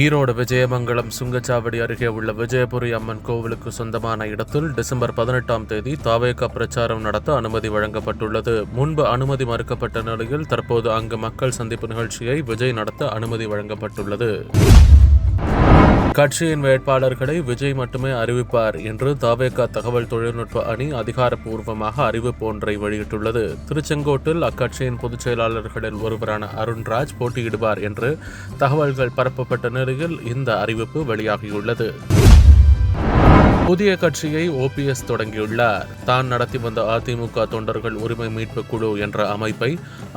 ஈரோடு விஜயமங்கலம் சுங்கச்சாவடி அருகே உள்ள விஜயபுரி அம்மன் கோவிலுக்கு சொந்தமான இடத்தில் டிசம்பர் பதினெட்டாம் தேதி தாவேக பிரச்சாரம் நடத்த அனுமதி வழங்கப்பட்டுள்ளது. முன்பு அனுமதி மறுக்கப்பட்ட நிலையில் தற்போது அங்கு மக்கள் சந்திப்பு நிகழ்ச்சியை விஜய் நடத்த அனுமதி வழங்கப்பட்டுள்ளது. கட்சியின் வேட்பாளர்களை விஜய் மட்டுமே அறிவிப்பார் என்று தாவேகா தகவல் தொழில்நுட்ப அணி அதிகாரப்பூர்வமாக அறிவிப்பு ஒன்றை வெளியிட்டுள்ளது. திருச்செங்கோட்டில் அக்கட்சியின் பொதுச் செயலாளர்களில் ஒருவரான அருண்ராஜ் போட்டியிடுவார் என்று தகவல்கள் பரப்பப்பட்ட நிலையில் இந்த அறிவிப்பு வெளியாகியுள்ளது. புதிய கட்சியை ஓபிஎஸ் தொடங்கியுள்ளார். தான் நடத்தி வந்த அதிமுக தொண்டர்கள் உரிமை மீட்பு குழு என்ற அமைப்பை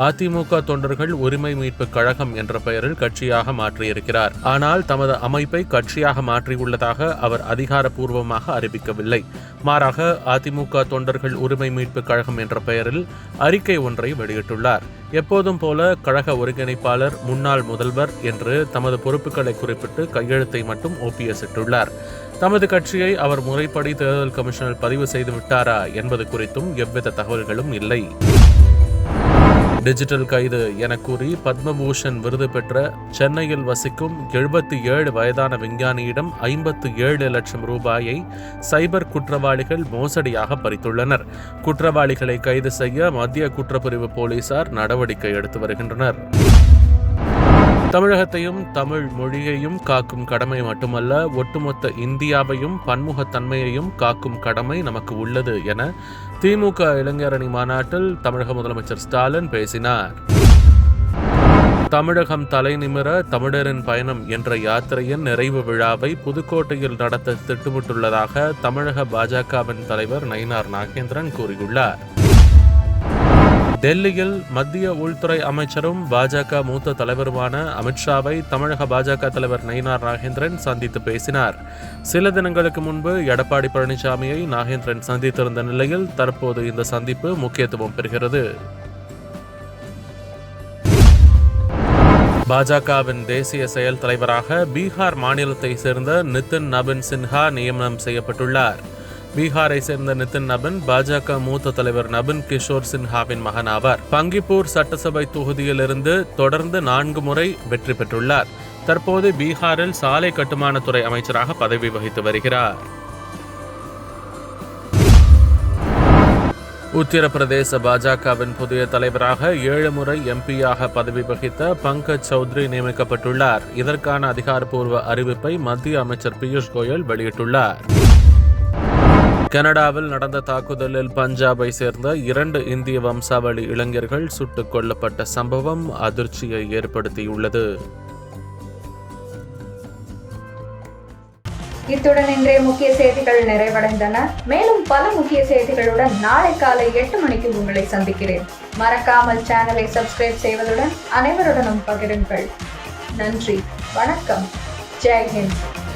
அதிமுக தொண்டர்கள் உரிமை மீட்பு கழகம் என்ற பெயரில் கட்சியாக மாற்றியிருக்கிறார். ஆனால் தமது அமைப்பை கட்சியாக மாற்றியுள்ளதாக அவர் அதிகாரப்பூர்வமாக அறிவிக்கவில்லை. மாறாக அதிமுக தொண்டர்கள் உரிமை மீட்பு கழகம் என்ற பெயரில் அறிக்கை ஒன்றை வெளியிட்டுள்ளார். எப்போதும் போல கழக ஒருங்கிணைப்பாளர் முன்னாள் முதல்வர் என்று தமது பொறுப்புகளை குறிப்பிட்டு கையெழுத்தை மட்டும் ஓபிஎஸ் இட்டுள்ளார். தமது கட்சியை அவர் முறைப்படி தேர்தல் கமிஷனர் பதிவு செய்து விட்டாரா என்பது குறித்தும் எவ்வித தகவல்களும் இல்லை. டிஜிட்டல் கைது என கூறி பத்மபூஷன் விருது பெற்ற சென்னையில் வசிக்கும் எழுபத்தி ஏழு வயதான விஞ்ஞானியிடம் ஐம்பத்து ஏழு லட்சம் ரூபாயை சைபர் குற்றவாளிகள் மோசடியாக பறித்துள்ளனர். குற்றவாளிகளை கைது செய்ய மத்திய குற்றப்பிரிவு போலீசார் நடவடிக்கை எடுத்து வருகின்றனர். தமிழகத்தையும் தமிழ் மொழியையும் காக்கும் கடமை மட்டுமல்ல ஒட்டுமொத்த இந்தியாவையும் பன்முகத்தன்மையையும் காக்கும் கடமை நமக்கு உள்ளது என திமுக இளைஞரணி மாநாட்டில் தமிழக முதலமைச்சர் ஸ்டாலின் பேசினார். தமிழகம் தலைநிமிர தமிழரின் பயணம் என்ற யாத்திரையின் நிறைவு விழாவை புதுக்கோட்டையில் நடத்த திட்டமிட்டுள்ளதாக தமிழக பாஜகவின் தலைவர் நயினார் நாகேந்திரன் கூறியுள்ளார். டெல்லியில் மத்திய உள்துறை அமைச்சரும் பாஜக மூத்த தலைவருமான அமித்ஷாவை தமிழக பாஜக தலைவர் நயினார் நாகேந்திரன் சந்தித்து பேசினார். சில தினங்களுக்கு முன்பு எடப்பாடி பழனிசாமியை நாகேந்திரன் சந்தித்திருந்த நிலையில் தற்போது இந்த சந்திப்பு முக்கியத்துவம் பெறுகிறது. பாஜகவின் தேசிய செயல் தலைவராக பீகார் மாநிலத்தை சேர்ந்த நிதின் நபின் சின்ஹா நியமனம் செய்யப்பட்டுள்ளார். பீகாரை சேர்ந்த நிதின் நபின் பாஜக மூத்த தலைவர் நபின் கிஷோர் சின்ஹாவின் மகன் ஆவார் பங்கிப்பூர் சட்டசபை தொகுதியிலிருந்து தொடர்ந்து நான்கு முறை வெற்றி பெற்றுள்ளார். தற்போது பீகாரில் சாலை கட்டுமானத்துறை அமைச்சராக பதவி வகித்து வருகிறார். உத்தரப்பிரதேச பாஜகவின் புதிய தலைவராக ஏழு முறை எம்பியாக பதவி வகித்த பங்கஜ் சௌத்ரி நியமிக்கப்பட்டுள்ளார். இதற்கான அதிகாரப்பூர்வ அறிவிப்பை மத்திய அமைச்சர் பியூஷ் கோயல் வெளியிட்டுள்ளார். கனடாவில் நடந்த தாக்குதலில் பஞ்சாபை சேர்ந்த இரண்டு இந்திய வம்சாவளி இளைஞர்கள் சுட்டுக் கொல்லப்பட்ட சம்பவம் அதிர்ச்சியை ஏற்படுத்தியுள்ளது. இத்துடன் இன்றைய முக்கிய செய்திகள் நிறைவடைந்தன. மேலும் பல முக்கிய செய்திகளுடன் நாளை காலை எட்டு மணிக்கு உங்களை சந்திக்கிறேன். மறக்காமல் சேனலை சப்ஸ்கிரைப் செய்வதுடன் அனைவருடனும் பகிருங்கள். நன்றி. வணக்கம். ஜெய்ஹிந்த்